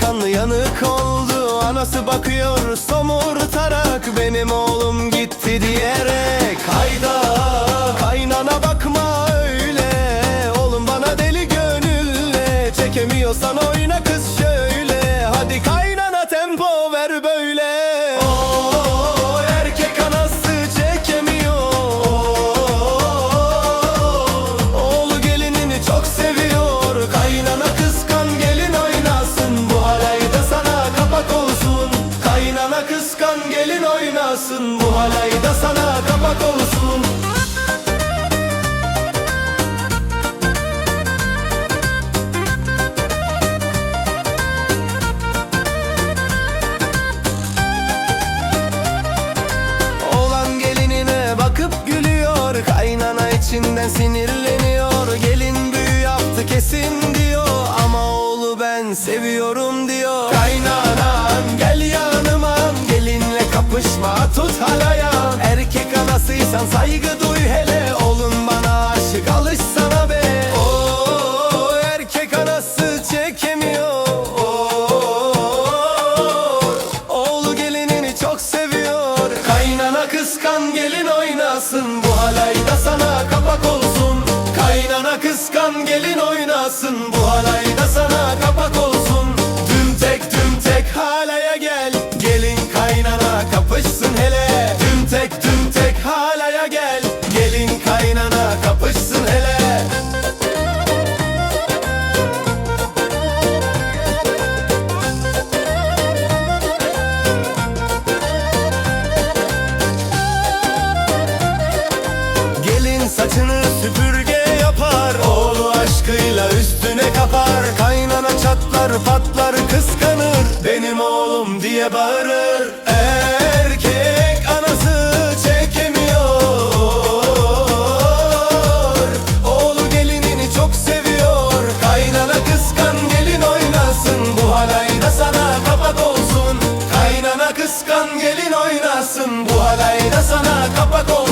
delikanlı yanık oldu Anası bakıyor somurtarak Benim oğlum gitti diyerek. Hayda kaynana bakma öyle Oğlum bana deli gönülle Çekemiyorsan oyna kız şöyle Hadi kaynana oynasın Bu halayda sana kapak olsun. Oğlan gelinine bakıp gülüyor Kaynana içinden sinirleniyor. Gelin büyü yaptı kesin diyor Ama oğlu ben seviyorum diyor Kapışma tut halaya Erkek anasıysan saygı duy hele. Oğlum bana aşık alışsana be. Oo, erkek anası çekemiyor. Oo, Oğlu gelinini çok seviyor. Kaynana kıskan gelin oynasın. Bu halayda sana kapak olsun. Kaynana kıskan gelin oynasın. Bu halayda sana kapak olsun saçını süpürge yapar. Oğlu aşkıyla üstüne kapar. Kaynana çatlar patlar kıskanır. Benim oğlum diye bağırır. Erkek anası çekemiyor. Oğlu gelinini çok seviyor. Kaynana kıskan gelin oynasın. Bu halayda sana kapak olsun. Kaynana kıskan gelin oynasın. Bu halayda sana kapak olsun